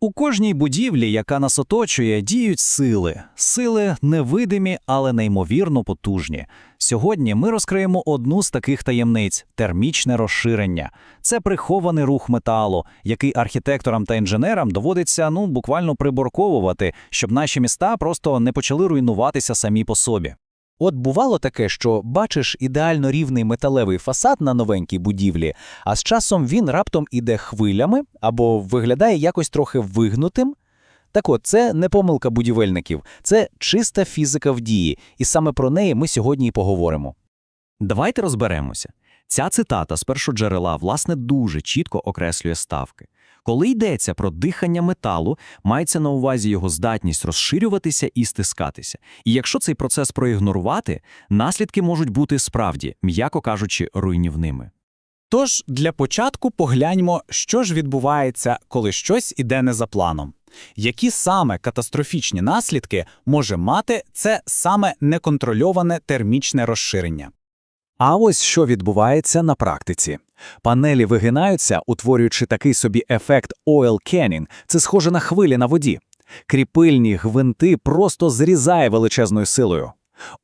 У кожній будівлі, яка нас оточує, діють сили. Сили невидимі, але неймовірно потужні. Сьогодні ми розкриємо одну з таких таємниць термічне розширення. Це прихований рух металу, який архітекторам та інженерам доводиться ну буквально приборковувати, щоб наші міста просто не почали руйнуватися самі по собі. От бувало таке, що бачиш ідеально рівний металевий фасад на новенькій будівлі, а з часом він раптом іде хвилями або виглядає якось трохи вигнутим. Так от, це не помилка будівельників, це чиста фізика в дії, і саме про неї ми сьогодні і поговоримо. Давайте розберемося. Ця цитата з першоджерела, власне, дуже чітко окреслює ставки. Коли йдеться про дихання металу, мається на увазі його здатність розширюватися і стискатися. І якщо цей процес проігнорувати, наслідки можуть бути справді, м'яко кажучи, руйнівними. Тож для початку погляньмо, що ж відбувається, коли щось іде не за планом. Які саме катастрофічні наслідки може мати це саме неконтрольоване термічне розширення? А ось що відбувається на практиці. Панелі вигинаються, утворюючи такий собі ефект oil canning. Це схоже на хвилі на воді. Кріпильні гвинти просто зрізає величезною силою.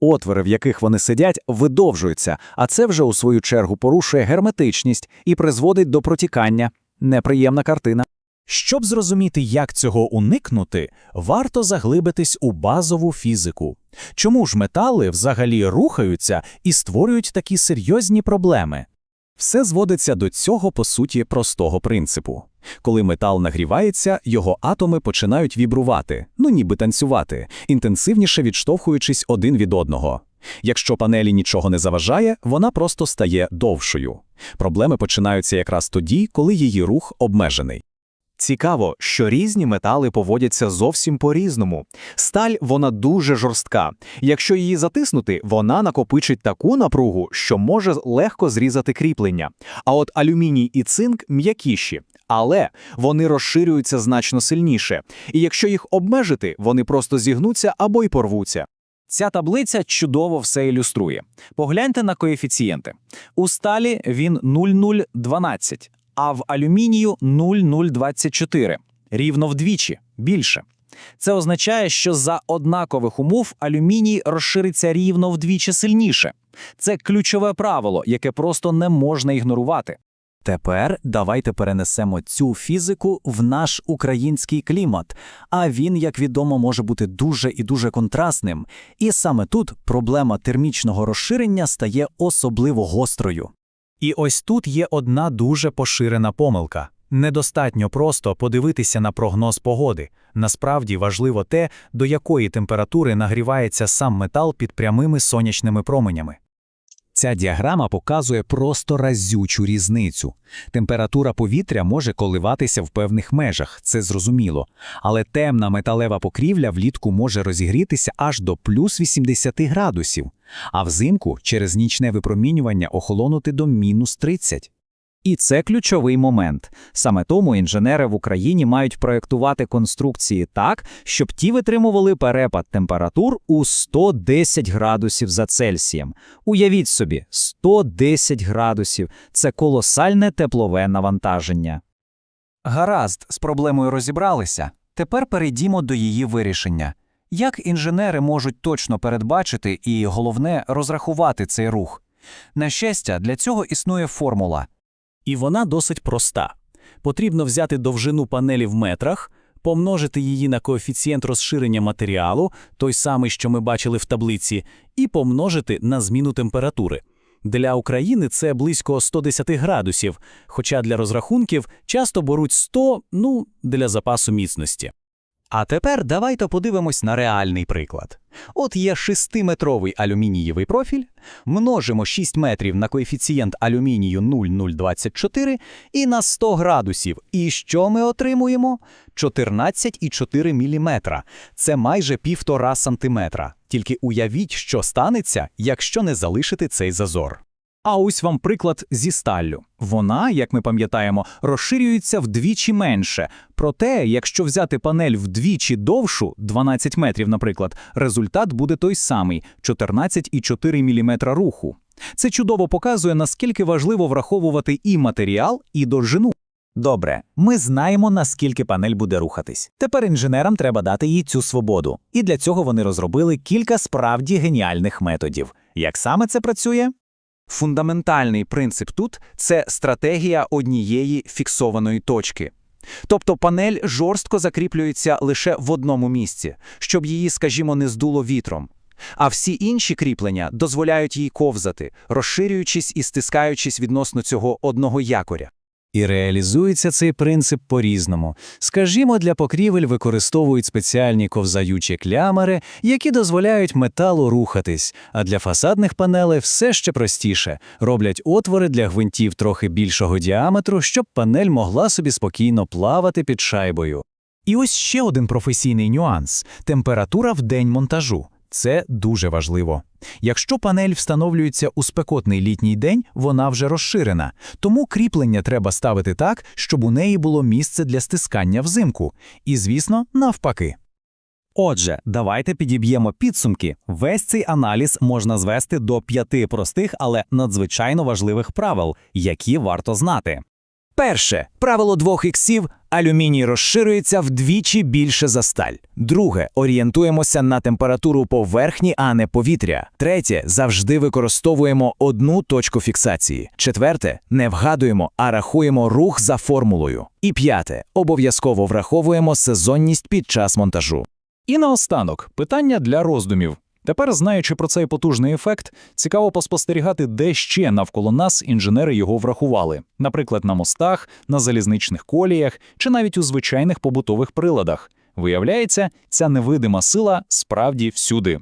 Отвори, в яких вони сидять, видовжуються, а це вже у свою чергу порушує герметичність і призводить до протікання. Неприємна картина. Щоб зрозуміти, як цього уникнути, варто заглибитись у базову фізику. Чому ж метали взагалі рухаються і створюють такі серйозні проблеми? Все зводиться до цього, по суті, простого принципу. Коли метал нагрівається, його атоми починають вібрувати, ну ніби танцювати, інтенсивніше відштовхуючись один від одного. Якщо панелі нічого не заважає, вона просто стає довшою. Проблеми починаються якраз тоді, коли її рух обмежений. Цікаво, що різні метали поводяться зовсім по-різному. Сталь вона дуже жорстка. Якщо її затиснути, вона накопичить таку напругу, що може легко зрізати кріплення. А от алюміній і цинк м'якіші, але вони розширюються значно сильніше. І якщо їх обмежити, вони просто зігнуться або й порвуться. Ця таблиця чудово все ілюструє. Погляньте на коефіцієнти. У сталі він 0,012, а в алюмінію 0,024. Рівно вдвічі, більше. Це означає, що за однакових умов алюміній розшириться рівно вдвічі сильніше. Це ключове правило, яке просто не можна ігнорувати. Тепер давайте перенесемо цю фізику в наш український клімат, а він, як відомо, може бути дуже і дуже контрастним. І саме тут проблема термічного розширення стає особливо гострою. І ось тут є одна дуже поширена помилка. Недостатньо просто подивитися на прогноз погоди. Насправді важливо те, до якої температури нагрівається сам метал під прямими сонячними променями. Ця діаграма показує просто разючу різницю. Температура повітря може коливатися в певних межах, це зрозуміло. Але темна металева покрівля влітку може розігрітися аж до плюс 80 градусів, а взимку через нічне випромінювання охолонути до мінус 30. І це ключовий момент. Саме тому інженери в Україні мають проєктувати конструкції так, щоб ті витримували перепад температур у 110 градусів за Цельсієм. Уявіть собі, 110 градусів це колосальне теплове навантаження. Гаразд, з проблемою розібралися. Тепер перейдімо до її вирішення. Як інженери можуть точно передбачити і, головне, розрахувати цей рух? На щастя, для цього існує формула. І вона досить проста. Потрібно взяти довжину панелі в метрах, помножити її на коефіцієнт розширення матеріалу, той самий, що ми бачили в таблиці, і помножити на зміну температури. Для України це близько 110 градусів, хоча для розрахунків часто беруть 100, ну, для запасу міцності. А тепер давайте подивимось на реальний приклад. От є 6-метровий алюмінієвий профіль, множимо 6 метрів на коефіцієнт алюмінію 0,024 і на 100 градусів. І що ми отримуємо? 14,4 мм. Це майже півтора сантиметра. Тільки уявіть, що станеться, якщо не залишити цей зазор. А ось вам приклад зі сталлю. Вона, як ми пам'ятаємо, розширюється вдвічі менше. Проте, якщо взяти панель вдвічі довшу, 12 метрів, наприклад, результат буде той самий 14,4 мм руху. Це чудово показує, наскільки важливо враховувати і матеріал, і довжину. Добре, ми знаємо, наскільки панель буде рухатись. Тепер інженерам треба дати їй цю свободу. І для цього вони розробили кілька справді геніальних методів. Як саме це працює? Фундаментальний принцип тут це стратегія однієї фіксованої точки. Тобто панель жорстко закріплюється лише в одному місці, щоб її, скажімо, не здуло вітром. А всі інші кріплення дозволяють їй ковзати, розширюючись і стискаючись відносно цього одного якоря. І реалізується цей принцип по-різному. Скажімо, для покрівель використовують спеціальні ковзаючі клямери, які дозволяють металу рухатись, а для фасадних панелей все ще простіше. Роблять отвори для гвинтів трохи більшого діаметру, щоб панель могла собі спокійно плавати під шайбою. І ось ще один професійний нюанс – температура в день монтажу. Це дуже важливо. Якщо панель встановлюється у спекотний літній день, вона вже розширена, тому кріплення треба ставити так, щоб у неї було місце для стискання взимку. І, звісно, навпаки. Отже, давайте підіб'ємо підсумки. Весь цей аналіз можна звести до п'яти простих, але надзвичайно важливих правил, які варто знати. Перше правило двох іксів алюміній розширюється вдвічі більше за сталь. Друге орієнтуємося на температуру поверхні, а не повітря. Третє завжди використовуємо одну точку фіксації. Четверте не вгадуємо, а рахуємо рух за формулою. І п'яте обов'язково враховуємо сезонність під час монтажу. І наостанок питання для роздумів. Тепер, знаючи про цей потужний ефект, цікаво поспостерігати, де ще навколо нас інженери його врахували, наприклад, на мостах, на залізничних коліях чи навіть у звичайних побутових приладах. Виявляється, ця невидима сила справді всюди.